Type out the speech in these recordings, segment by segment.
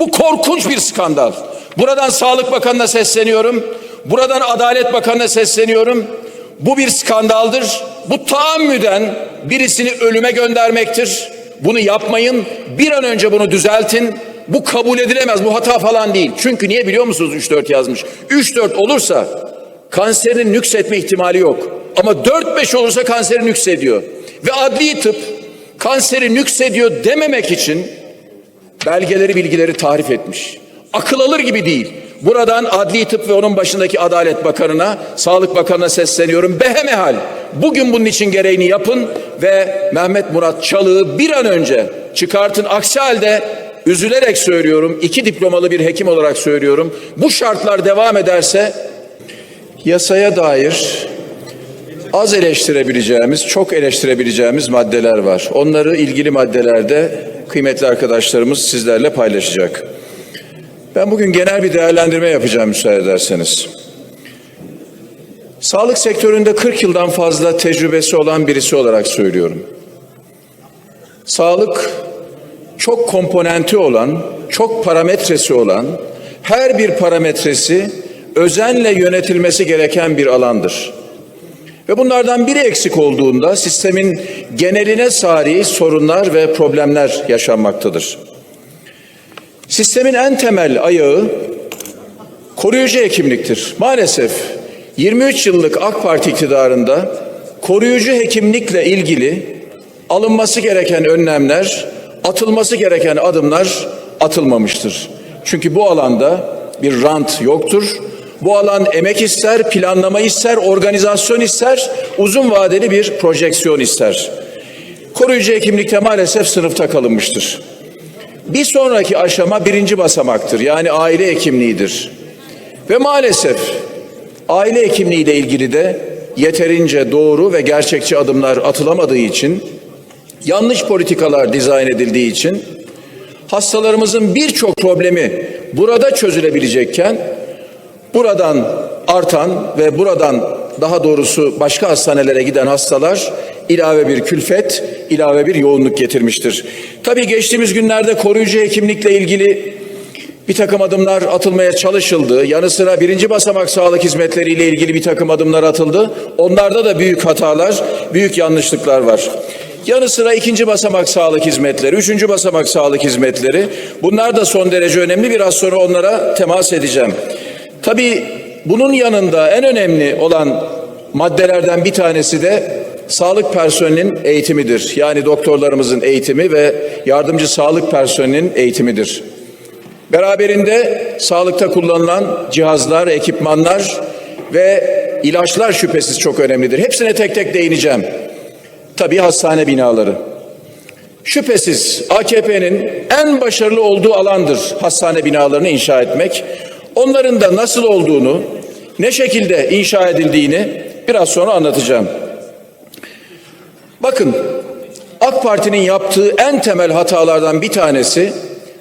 Bu korkunç bir skandal. Buradan Sağlık Bakanı'na sesleniyorum. Buradan Adalet Bakanı'na sesleniyorum. Bu bir skandaldır. Bu taammüden birisini ölüme göndermektir. Bunu yapmayın. Bir an önce bunu düzeltin. Bu kabul edilemez. Bu hata falan değil. Çünkü niye biliyor musunuz 3-4 yazmış? 3-4 olursa kanserin nüksetme ihtimali yok. Ama 4-5 olursa kanserin nüksediyor. Ve adli tıp kanseri nüksediyor dememek için belgeleri bilgileri tarif etmiş. Akıl alır gibi değil. Buradan Adli Tıp ve onun başındaki Adalet Bakanı'na, Sağlık Bakanı'na sesleniyorum. Behemehal bugün bunun için gereğini yapın ve Mehmet Murat Çalık'ı bir an önce çıkartın. Aksi halde üzülerek söylüyorum, iki diplomalı bir hekim olarak söylüyorum. Bu şartlar devam ederse yasaya dair az eleştirebileceğimiz, çok eleştirebileceğimiz maddeler var. Onları ilgili maddelerde kıymetli arkadaşlarımız sizlerle paylaşacak. Ben bugün genel bir değerlendirme yapacağım müsaade ederseniz. Sağlık sektöründe 40 yıldan fazla tecrübesi olan birisi olarak söylüyorum. Sağlık çok komponenti olan, çok parametresi olan, her bir parametresi özenle yönetilmesi gereken bir alandır. Ve bunlardan biri eksik olduğunda sistemin geneline sari sorunlar ve problemler yaşanmaktadır. Sistemin en temel ayağı koruyucu hekimliktir. Maalesef 23 yıllık AK Parti iktidarında koruyucu hekimlikle ilgili alınması gereken önlemler, atılması gereken adımlar atılmamıştır. Çünkü bu alanda bir rant yoktur. Bu alan emek ister, planlama ister, organizasyon ister, uzun vadeli bir projeksiyon ister. Koruyucu hekimlikte maalesef sınıfta kalınmıştır. Bir sonraki aşama birinci basamaktır. Yani aile hekimliğidir. Ve maalesef aile hekimliği ile ilgili de yeterince doğru ve gerçekçi adımlar atılamadığı için, yanlış politikalar dizayn edildiği için hastalarımızın birçok problemi burada çözülebilecekken buradan artan ve buradan daha doğrusu başka hastanelere giden hastalar ilave bir külfet, ilave bir yoğunluk getirmiştir. Tabii geçtiğimiz günlerde koruyucu hekimlikle ilgili bir takım adımlar atılmaya çalışıldı. Yanı sıra birinci basamak sağlık hizmetleriyle ilgili bir takım adımlar atıldı. Onlarda da büyük hatalar, büyük yanlışlıklar var. Yanı sıra ikinci basamak sağlık hizmetleri, üçüncü basamak sağlık hizmetleri. Bunlar da son derece önemli. Biraz sonra onlara temas edeceğim. Tabii bunun yanında en önemli olan maddelerden bir tanesi de sağlık personelinin eğitimidir. Yani doktorlarımızın eğitimi ve yardımcı sağlık personelinin eğitimidir. Beraberinde sağlıkta kullanılan cihazlar, ekipmanlar ve ilaçlar şüphesiz çok önemlidir. Hepsine tek tek değineceğim. Tabii hastane binaları. Şüphesiz AKP'nin en başarılı olduğu alandır hastane binalarını inşa etmek. Onların da nasıl olduğunu, ne şekilde inşa edildiğini biraz sonra anlatacağım. Bakın AK Parti'nin yaptığı en temel hatalardan bir tanesi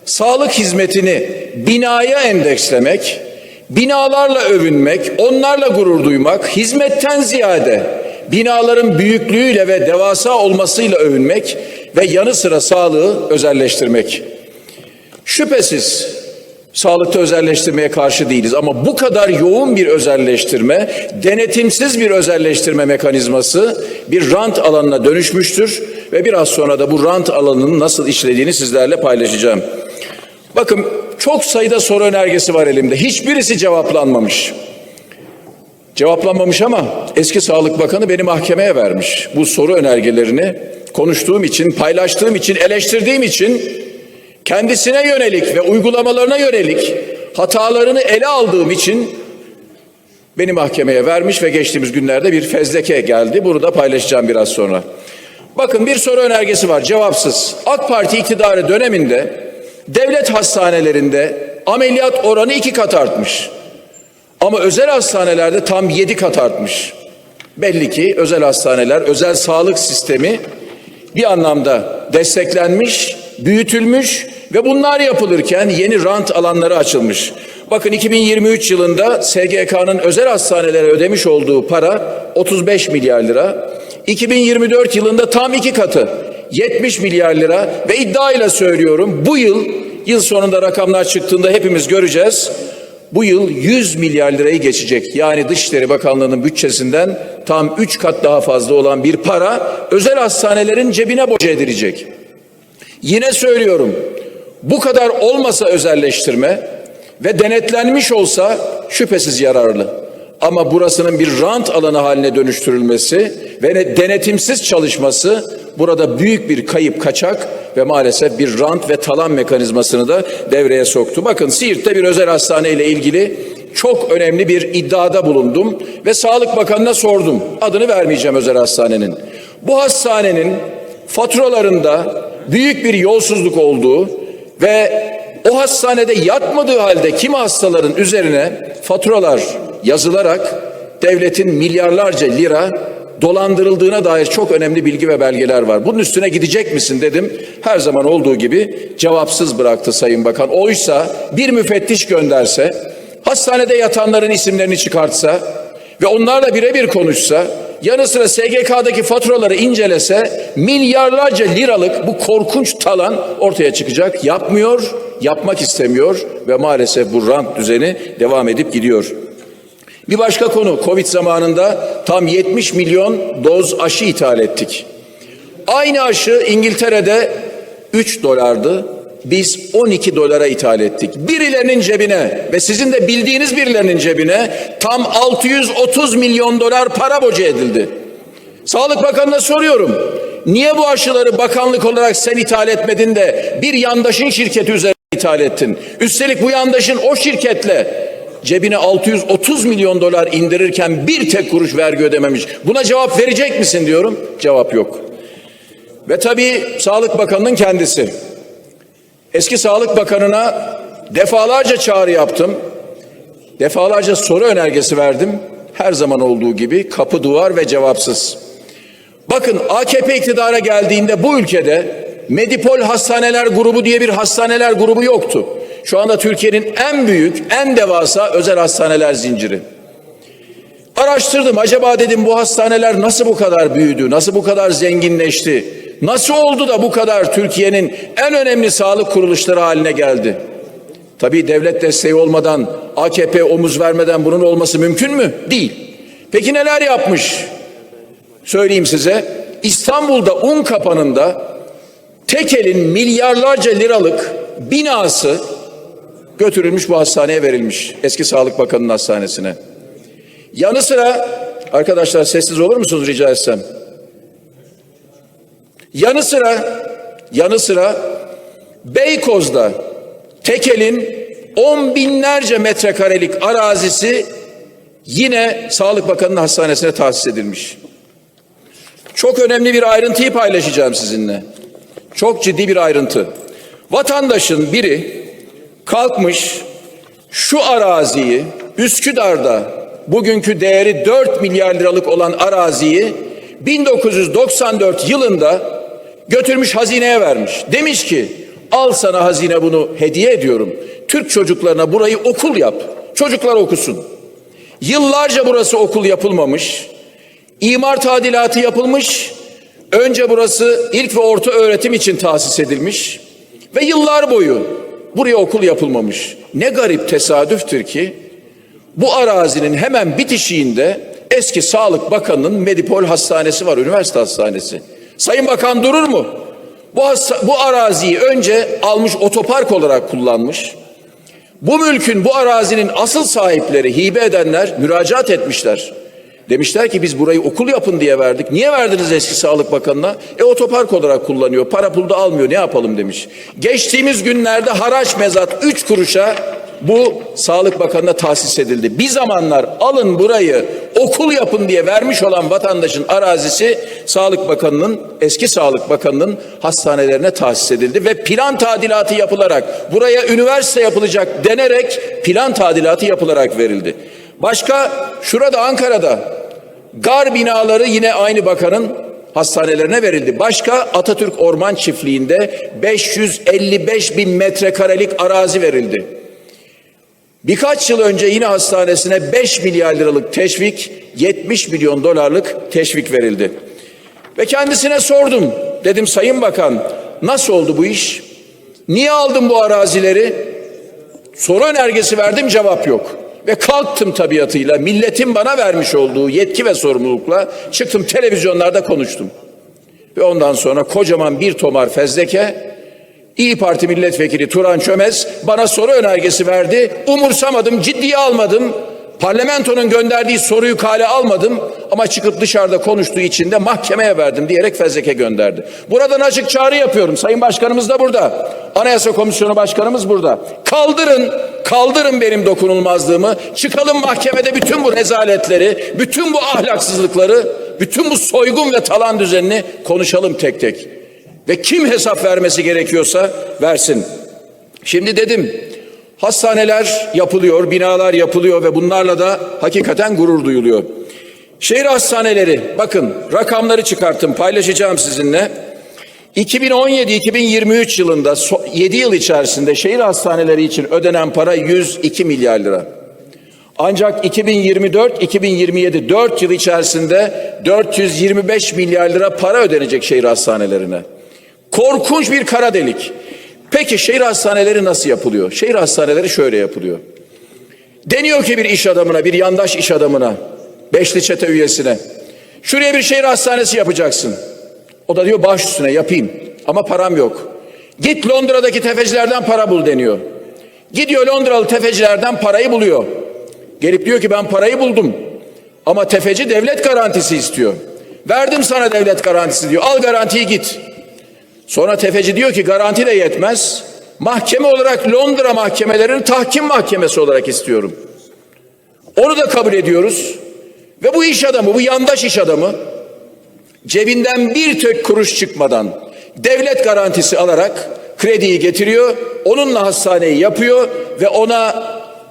sağlık hizmetini binaya endekslemek, binalarla övünmek, onlarla gurur duymak, hizmetten ziyade binaların büyüklüğüyle ve devasa olmasıyla övünmek ve yanı sıra sağlığı özelleştirmek. Şüphesiz Sağlıkta özelleştirmeye karşı değiliz ama bu kadar yoğun bir özelleştirme, denetimsiz bir özelleştirme mekanizması bir rant alanına dönüşmüştür ve biraz sonra da bu rant alanının nasıl işlediğini sizlerle paylaşacağım. Bakın çok sayıda soru önergesi var elimde. Hiçbirisi cevaplanmamış. Cevaplanmamış ama eski Sağlık Bakanı beni mahkemeye vermiş. Bu soru önergelerini konuştuğum için, paylaştığım için, eleştirdiğim için kendisine yönelik ve uygulamalarına yönelik hatalarını ele aldığım için beni mahkemeye vermiş ve geçtiğimiz günlerde bir fezleke geldi. Bunu da paylaşacağım biraz sonra. Bakın bir soru önergesi var cevapsız. AK Parti iktidarı döneminde devlet hastanelerinde ameliyat oranı iki kat artmış. Ama özel hastanelerde tam yedi kat artmış. Belli ki özel hastaneler, özel sağlık sistemi bir anlamda desteklenmiş, büyütülmüş ve bunlar yapılırken yeni rant alanları açılmış. Bakın 2023 yılında SGK'nın özel hastanelere ödemiş olduğu para 35 milyar lira. 2024 yılında tam iki katı 70 milyar lira ve iddiayla söylüyorum bu yıl yıl sonunda rakamlar çıktığında hepimiz göreceğiz. Bu yıl 100 milyar lirayı geçecek. Yani Dışişleri Bakanlığı'nın bütçesinden tam 3 kat daha fazla olan bir para özel hastanelerin cebine boca edilecek. Yine söylüyorum. Bu kadar olmasa özelleştirme ve denetlenmiş olsa şüphesiz yararlı. Ama burasının bir rant alanı haline dönüştürülmesi ve denetimsiz çalışması burada büyük bir kayıp kaçak ve maalesef bir rant ve talan mekanizmasını da devreye soktu. Bakın Siirt'te bir özel hastane ile ilgili çok önemli bir iddiada bulundum ve Sağlık Bakanı'na sordum. Adını vermeyeceğim özel hastanenin. Bu hastanenin faturalarında büyük bir yolsuzluk olduğu ve o hastanede yatmadığı halde kimi hastaların üzerine faturalar yazılarak devletin milyarlarca lira dolandırıldığına dair çok önemli bilgi ve belgeler var. Bunun üstüne gidecek misin dedim. Her zaman olduğu gibi cevapsız bıraktı Sayın Bakan. Oysa bir müfettiş gönderse, hastanede yatanların isimlerini çıkartsa ve onlarla birebir konuşsa, yanı sıra SGK'daki faturaları incelese milyarlarca liralık bu korkunç talan ortaya çıkacak. Yapmıyor, yapmak istemiyor ve maalesef bu rant düzeni devam edip gidiyor. Bir başka konu Covid zamanında tam 70 milyon doz aşı ithal ettik. Aynı aşı İngiltere'de 3 dolardı. Biz 12 dolara ithal ettik. Birilerinin cebine ve sizin de bildiğiniz birilerinin cebine tam 630 milyon dolar para boca edildi. Sağlık Bakanı'na soruyorum. Niye bu aşıları bakanlık olarak sen ithal etmedin de bir yandaşın şirketi üzerine ithal ettin? Üstelik bu yandaşın o şirketle cebine 630 milyon dolar indirirken bir tek kuruş vergi ödememiş. Buna cevap verecek misin diyorum. Cevap yok. Ve tabii Sağlık Bakanı'nın kendisi. Eski Sağlık Bakanı'na defalarca çağrı yaptım. Defalarca soru önergesi verdim. Her zaman olduğu gibi kapı duvar ve cevapsız. Bakın AKP iktidara geldiğinde bu ülkede Medipol Hastaneler Grubu diye bir hastaneler grubu yoktu. Şu anda Türkiye'nin en büyük, en devasa özel hastaneler zinciri. Araştırdım. Acaba dedim bu hastaneler nasıl bu kadar büyüdü? Nasıl bu kadar zenginleşti? Nasıl oldu da bu kadar Türkiye'nin en önemli sağlık kuruluşları haline geldi? Tabii devlet desteği olmadan, AKP omuz vermeden bunun olması mümkün mü? Değil. Peki neler yapmış? Söyleyeyim size. İstanbul'da un kapanında Tekel'in milyarlarca liralık binası götürülmüş bu hastaneye verilmiş. Eski Sağlık Bakanı'nın hastanesine. Yanı sıra arkadaşlar sessiz olur musunuz rica etsem? Yanı sıra yanı sıra Beykoz'da Tekel'in on binlerce metrekarelik arazisi yine Sağlık Bakanı'nın hastanesine tahsis edilmiş. Çok önemli bir ayrıntıyı paylaşacağım sizinle. Çok ciddi bir ayrıntı. Vatandaşın biri kalkmış şu araziyi Üsküdar'da bugünkü değeri 4 milyar liralık olan araziyi 1994 yılında götürmüş hazineye vermiş. Demiş ki al sana hazine bunu hediye ediyorum. Türk çocuklarına burayı okul yap. Çocuklar okusun. Yıllarca burası okul yapılmamış. İmar tadilatı yapılmış. Önce burası ilk ve orta öğretim için tahsis edilmiş. Ve yıllar boyu buraya okul yapılmamış. Ne garip tesadüftür ki bu arazinin hemen bitişiğinde eski Sağlık Bakanı'nın Medipol Hastanesi var, üniversite hastanesi. Sayın Bakan durur mu? Bu, bu araziyi önce almış otopark olarak kullanmış. Bu mülkün, bu arazinin asıl sahipleri, hibe edenler müracaat etmişler. Demişler ki biz burayı okul yapın diye verdik. Niye verdiniz eski Sağlık Bakanı'na? E otopark olarak kullanıyor. Para pulda almıyor. Ne yapalım demiş. Geçtiğimiz günlerde haraç mezat 3 kuruşa bu Sağlık Bakanı'na tahsis edildi. Bir zamanlar alın burayı okul yapın diye vermiş olan vatandaşın arazisi Sağlık Bakanı'nın eski Sağlık Bakanı'nın hastanelerine tahsis edildi ve plan tadilatı yapılarak buraya üniversite yapılacak denerek plan tadilatı yapılarak verildi. Başka şurada Ankara'da gar binaları yine aynı bakanın hastanelerine verildi. Başka Atatürk Orman Çiftliği'nde 555 bin metrekarelik arazi verildi. Birkaç yıl önce yine hastanesine 5 milyar liralık teşvik, 70 milyon dolarlık teşvik verildi. Ve kendisine sordum. Dedim Sayın Bakan nasıl oldu bu iş? Niye aldım bu arazileri? Soru önergesi verdim cevap yok. Ve kalktım tabiatıyla milletin bana vermiş olduğu yetki ve sorumlulukla çıktım televizyonlarda konuştum. Ve ondan sonra kocaman bir tomar fezleke İyi Parti milletvekili Turan Çömez bana soru önergesi verdi. Umursamadım, ciddiye almadım. Parlamentonun gönderdiği soruyu kale almadım ama çıkıp dışarıda konuştuğu için de mahkemeye verdim diyerek fezleke gönderdi. Buradan açık çağrı yapıyorum. Sayın Başkanımız da burada. Anayasa Komisyonu Başkanımız burada. Kaldırın, kaldırın benim dokunulmazlığımı. Çıkalım mahkemede bütün bu rezaletleri, bütün bu ahlaksızlıkları, bütün bu soygun ve talan düzenini konuşalım tek tek. Ve kim hesap vermesi gerekiyorsa versin. Şimdi dedim hastaneler yapılıyor, binalar yapılıyor ve bunlarla da hakikaten gurur duyuluyor. Şehir hastaneleri bakın rakamları çıkarttım paylaşacağım sizinle. 2017-2023 yılında 7 yıl içerisinde şehir hastaneleri için ödenen para 102 milyar lira. Ancak 2024-2027 4 yıl içerisinde 425 milyar lira para ödenecek şehir hastanelerine. Korkunç bir kara delik. Peki şehir hastaneleri nasıl yapılıyor? Şehir hastaneleri şöyle yapılıyor. Deniyor ki bir iş adamına, bir yandaş iş adamına, beşli çete üyesine, şuraya bir şehir hastanesi yapacaksın. O da diyor baş üstüne yapayım ama param yok. Git Londra'daki tefecilerden para bul deniyor. Gidiyor Londralı tefecilerden parayı buluyor. Gelip diyor ki ben parayı buldum. Ama tefeci devlet garantisi istiyor. Verdim sana devlet garantisi diyor. Al garantiyi git. Sonra tefeci diyor ki garanti de yetmez. Mahkeme olarak Londra mahkemelerini tahkim mahkemesi olarak istiyorum. Onu da kabul ediyoruz. Ve bu iş adamı, bu yandaş iş adamı cebinden bir tek kuruş çıkmadan devlet garantisi alarak krediyi getiriyor. Onunla hastaneyi yapıyor ve ona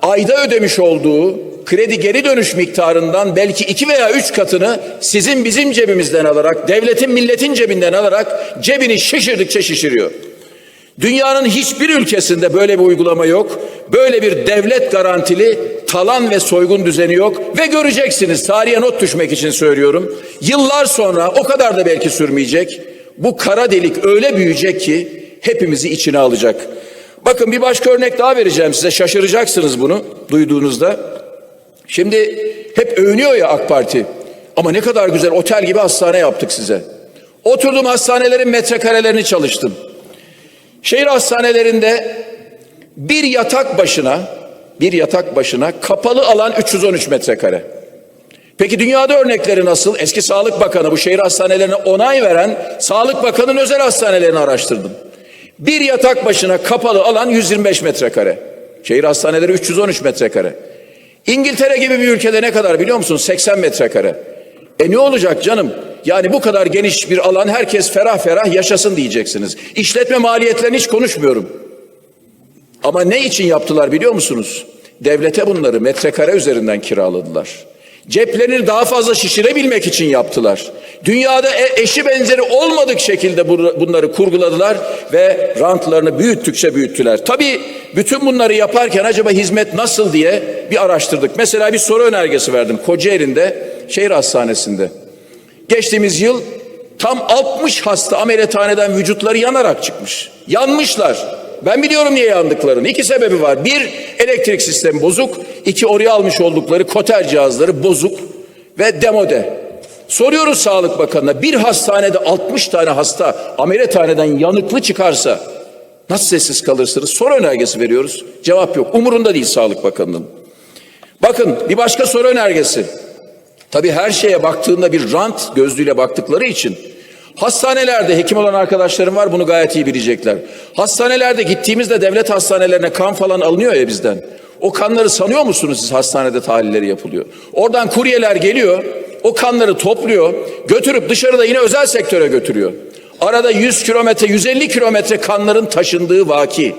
ayda ödemiş olduğu kredi geri dönüş miktarından belki iki veya üç katını sizin bizim cebimizden alarak, devletin milletin cebinden alarak cebini şişirdikçe şişiriyor. Dünyanın hiçbir ülkesinde böyle bir uygulama yok. Böyle bir devlet garantili talan ve soygun düzeni yok ve göreceksiniz tarihe not düşmek için söylüyorum. Yıllar sonra o kadar da belki sürmeyecek. Bu kara delik öyle büyüyecek ki hepimizi içine alacak. Bakın bir başka örnek daha vereceğim size. Şaşıracaksınız bunu duyduğunuzda. Şimdi hep övünüyor ya AK Parti. Ama ne kadar güzel otel gibi hastane yaptık size. Oturdum hastanelerin metrekarelerini çalıştım. Şehir hastanelerinde bir yatak başına bir yatak başına kapalı alan 313 metrekare. Peki dünyada örnekleri nasıl? Eski Sağlık Bakanı bu şehir hastanelerine onay veren Sağlık Bakanı'nın özel hastanelerini araştırdım. Bir yatak başına kapalı alan 125 metrekare. Şehir hastaneleri 313 metrekare. İngiltere gibi bir ülkede ne kadar biliyor musun? 80 metrekare. E ne olacak canım? Yani bu kadar geniş bir alan herkes ferah ferah yaşasın diyeceksiniz. İşletme maliyetlerini hiç konuşmuyorum. Ama ne için yaptılar biliyor musunuz? Devlete bunları metrekare üzerinden kiraladılar. Ceplerini daha fazla şişirebilmek için yaptılar. Dünyada e- eşi benzeri olmadık şekilde bunları kurguladılar ve rantlarını büyüttükçe büyüttüler. Tabii bütün bunları yaparken acaba hizmet nasıl diye bir araştırdık. Mesela bir soru önergesi verdim Kocaeli'nde şehir hastanesinde. Geçtiğimiz yıl tam 60 hasta ameliyathaneden vücutları yanarak çıkmış. Yanmışlar. Ben biliyorum niye yandıklarını. İki sebebi var. Bir, elektrik sistemi bozuk. İki, oraya almış oldukları koter cihazları bozuk ve demode. Soruyoruz Sağlık Bakanı'na bir hastanede 60 tane hasta ameliyathaneden yanıklı çıkarsa nasıl sessiz kalırsınız? Soru önergesi veriyoruz. Cevap yok. Umurunda değil Sağlık Bakanı'nın. Bakın bir başka soru önergesi. Tabii her şeye baktığında bir rant gözlüğüyle baktıkları için Hastanelerde hekim olan arkadaşlarım var bunu gayet iyi bilecekler. Hastanelerde gittiğimizde devlet hastanelerine kan falan alınıyor ya bizden. O kanları sanıyor musunuz siz hastanede tahlilleri yapılıyor. Oradan kuryeler geliyor, o kanları topluyor, götürüp dışarıda yine özel sektöre götürüyor. Arada 100 kilometre, 150 kilometre kanların taşındığı vaki.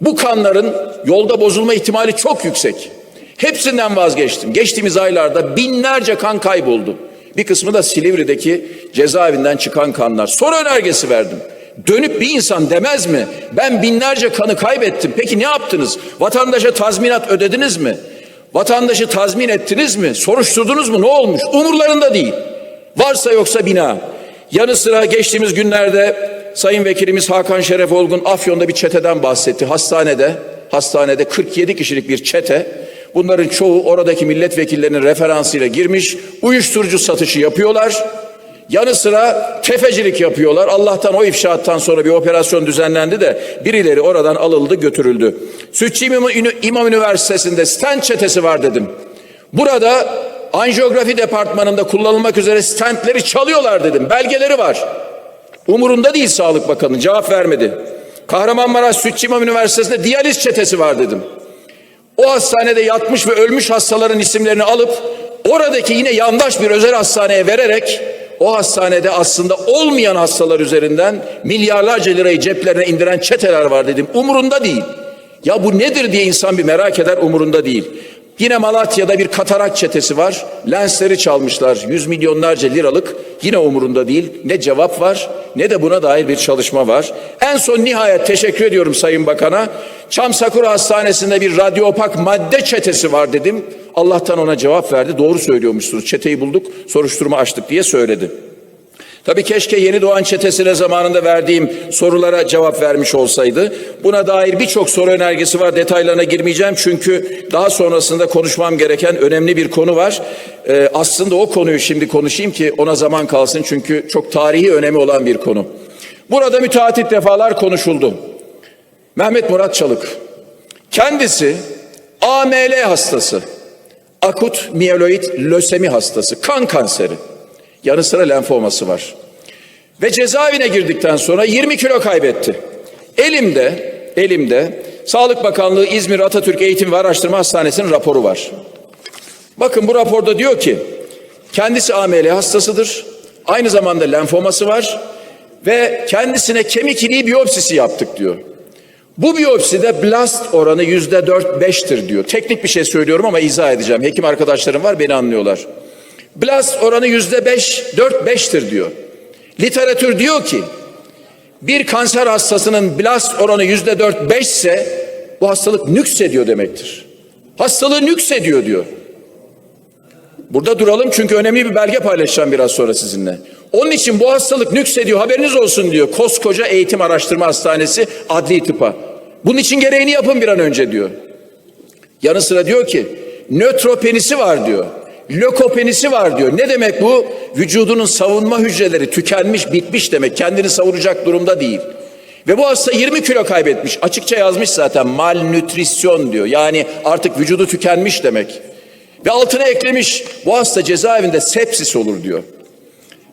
Bu kanların yolda bozulma ihtimali çok yüksek. Hepsinden vazgeçtim. Geçtiğimiz aylarda binlerce kan kayboldu. Bir kısmı da Silivri'deki cezaevinden çıkan kanlar. Soru önergesi verdim. Dönüp bir insan demez mi? Ben binlerce kanı kaybettim. Peki ne yaptınız? Vatandaşa tazminat ödediniz mi? Vatandaşı tazmin ettiniz mi? Soruşturdunuz mu? Ne olmuş? Umurlarında değil. Varsa yoksa bina. Yanı sıra geçtiğimiz günlerde Sayın Vekilimiz Hakan Şeref Olgun Afyon'da bir çeteden bahsetti. Hastanede, hastanede 47 kişilik bir çete. Bunların çoğu oradaki milletvekillerinin referansıyla girmiş. Uyuşturucu satışı yapıyorlar. Yanı sıra tefecilik yapıyorlar. Allah'tan o ifşaattan sonra bir operasyon düzenlendi de birileri oradan alındı götürüldü. Sütçü İmam Üniversitesi'nde stent çetesi var dedim. Burada anjiyografi departmanında kullanılmak üzere stentleri çalıyorlar dedim. Belgeleri var. Umurunda değil Sağlık Bakanı cevap vermedi. Kahramanmaraş Sütçü İmam Üniversitesi'nde diyaliz çetesi var dedim. O hastanede yatmış ve ölmüş hastaların isimlerini alıp oradaki yine yandaş bir özel hastaneye vererek o hastanede aslında olmayan hastalar üzerinden milyarlarca lirayı ceplerine indiren çeteler var dedim. Umurunda değil. Ya bu nedir diye insan bir merak eder umurunda değil. Yine Malatya'da bir katarak çetesi var. Lensleri çalmışlar. Yüz milyonlarca liralık. Yine umurunda değil. Ne cevap var ne de buna dair bir çalışma var. En son nihayet teşekkür ediyorum Sayın Bakan'a. Çam Sakura Hastanesi'nde bir radyopak madde çetesi var dedim. Allah'tan ona cevap verdi. Doğru söylüyormuşsunuz. Çeteyi bulduk, soruşturma açtık diye söyledi. Tabii keşke yeni doğan çetesine zamanında verdiğim sorulara cevap vermiş olsaydı. Buna dair birçok soru önergesi var. Detaylarına girmeyeceğim çünkü daha sonrasında konuşmam gereken önemli bir konu var. Ee, aslında o konuyu şimdi konuşayım ki ona zaman kalsın çünkü çok tarihi önemi olan bir konu. Burada müteahhit defalar konuşuldu. Mehmet Murat Çalık. Kendisi AML hastası. Akut miyeloid lösemi hastası. Kan kanseri. Yanı sıra lenfoması var. Ve cezaevine girdikten sonra 20 kilo kaybetti. Elimde, elimde Sağlık Bakanlığı İzmir Atatürk Eğitim ve Araştırma Hastanesi'nin raporu var. Bakın bu raporda diyor ki kendisi AML hastasıdır. Aynı zamanda lenfoması var ve kendisine kemik iliği biyopsisi yaptık diyor. Bu biyopside blast oranı yüzde dört beştir diyor. Teknik bir şey söylüyorum ama izah edeceğim. Hekim arkadaşlarım var beni anlıyorlar. Blast oranı yüzde beş, dört beştir diyor. Literatür diyor ki bir kanser hastasının blast oranı yüzde dört beşse bu hastalık nüksediyor demektir. Hastalığı nüksediyor diyor. Burada duralım çünkü önemli bir belge paylaşacağım biraz sonra sizinle. Onun için bu hastalık nüksediyor haberiniz olsun diyor. Koskoca Eğitim Araştırma Hastanesi adli tıpa. Bunun için gereğini yapın bir an önce diyor. Yanı sıra diyor ki nötropenisi var diyor. Lökopenisi var diyor. Ne demek bu? Vücudunun savunma hücreleri tükenmiş, bitmiş demek. Kendini savuracak durumda değil. Ve bu hasta 20 kilo kaybetmiş. Açıkça yazmış zaten malnütrisyon diyor. Yani artık vücudu tükenmiş demek. Ve altına eklemiş bu hasta cezaevinde sepsis olur diyor.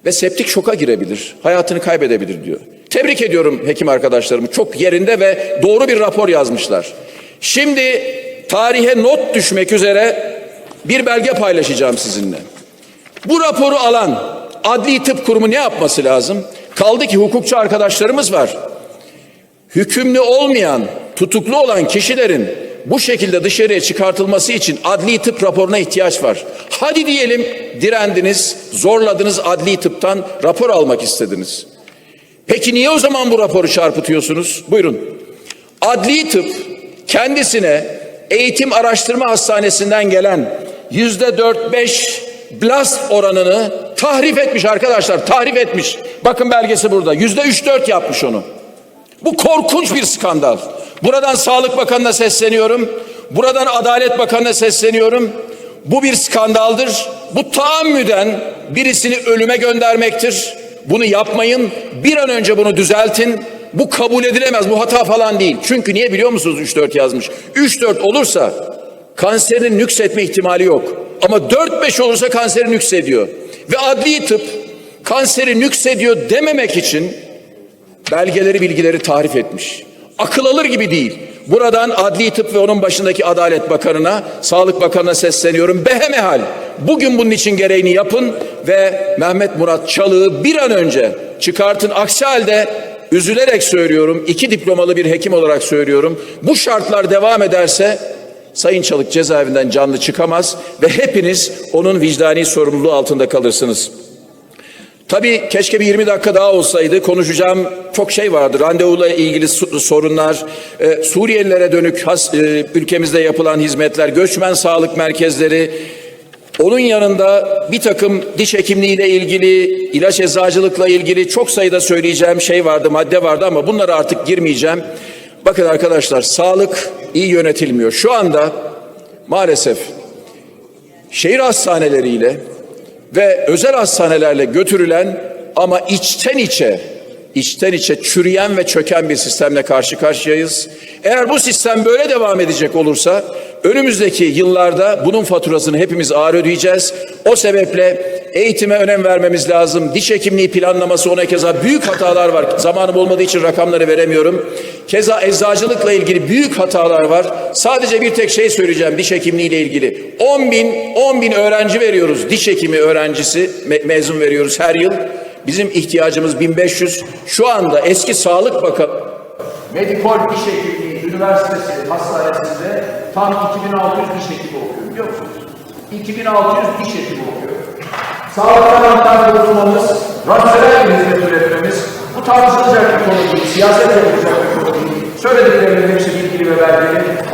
Ve septik şoka girebilir. Hayatını kaybedebilir diyor. Tebrik ediyorum hekim arkadaşlarımı. Çok yerinde ve doğru bir rapor yazmışlar. Şimdi tarihe not düşmek üzere bir belge paylaşacağım sizinle. Bu raporu alan Adli Tıp Kurumu ne yapması lazım? Kaldı ki hukukçu arkadaşlarımız var. Hükümlü olmayan, tutuklu olan kişilerin bu şekilde dışarıya çıkartılması için adli tıp raporuna ihtiyaç var. Hadi diyelim direndiniz, zorladınız adli tıptan rapor almak istediniz. Peki niye o zaman bu raporu çarpıtıyorsunuz? Buyurun. Adli tıp kendisine eğitim araştırma hastanesinden gelen yüzde dört beş blast oranını tahrif etmiş arkadaşlar. Tahrif etmiş. Bakın belgesi burada. Yüzde üç dört yapmış onu. Bu korkunç bir skandal. Buradan Sağlık Bakanı'na sesleniyorum. Buradan Adalet Bakanı'na sesleniyorum. Bu bir skandaldır. Bu taammüden birisini ölüme göndermektir. Bunu yapmayın. Bir an önce bunu düzeltin. Bu kabul edilemez. Bu hata falan değil. Çünkü niye biliyor musunuz 3-4 yazmış? 3-4 olursa kanserin nüksetme ihtimali yok. Ama 4-5 olursa kanserin nüksediyor. Ve adli tıp kanseri nüksediyor dememek için belgeleri bilgileri tarif etmiş. Akıl alır gibi değil. Buradan Adli Tıp ve onun başındaki Adalet Bakanı'na, Sağlık Bakanı'na sesleniyorum. Behemehal bugün bunun için gereğini yapın ve Mehmet Murat Çalık'ı bir an önce çıkartın. Aksi halde üzülerek söylüyorum, iki diplomalı bir hekim olarak söylüyorum. Bu şartlar devam ederse Sayın Çalık cezaevinden canlı çıkamaz ve hepiniz onun vicdani sorumluluğu altında kalırsınız. Tabii keşke bir 20 dakika daha olsaydı. Konuşacağım çok şey vardı. Randevuyla ilgili sorunlar, e, Suriyelilere dönük has, e, ülkemizde yapılan hizmetler, göçmen sağlık merkezleri, Onun yanında bir takım diş hekimliği ile ilgili, ilaç eczacılıkla ilgili çok sayıda söyleyeceğim şey vardı, madde vardı ama bunlara artık girmeyeceğim. Bakın arkadaşlar sağlık iyi yönetilmiyor. Şu anda maalesef şehir hastaneleriyle ve özel hastanelerle götürülen ama içten içe içten içe çürüyen ve çöken bir sistemle karşı karşıyayız. Eğer bu sistem böyle devam edecek olursa önümüzdeki yıllarda bunun faturasını hepimiz ağır ödeyeceğiz. O sebeple eğitime önem vermemiz lazım. Diş hekimliği planlaması ona keza büyük hatalar var. Zamanım olmadığı için rakamları veremiyorum. Keza eczacılıkla ilgili büyük hatalar var. Sadece bir tek şey söyleyeceğim diş hekimliği ile ilgili. 10 bin, 10 bin öğrenci veriyoruz. Diş hekimi öğrencisi me- mezun veriyoruz her yıl. Bizim ihtiyacımız 1500. Şu anda eski Sağlık Bakanı Medikol Diş Hekimliği Üniversitesi Hastanesi'nde tam 2600 diş hekimi okuyor biliyor musunuz? 2600 diş hekimi okuyor. Sağlıktan anahtar bulunmamız, rasyonel bir hizmet üretmemiz, bu tartışılacak bir konu değil, siyaset yapılacak bir konu değil. Söylediklerimin hepsi bilgili ve belgeli.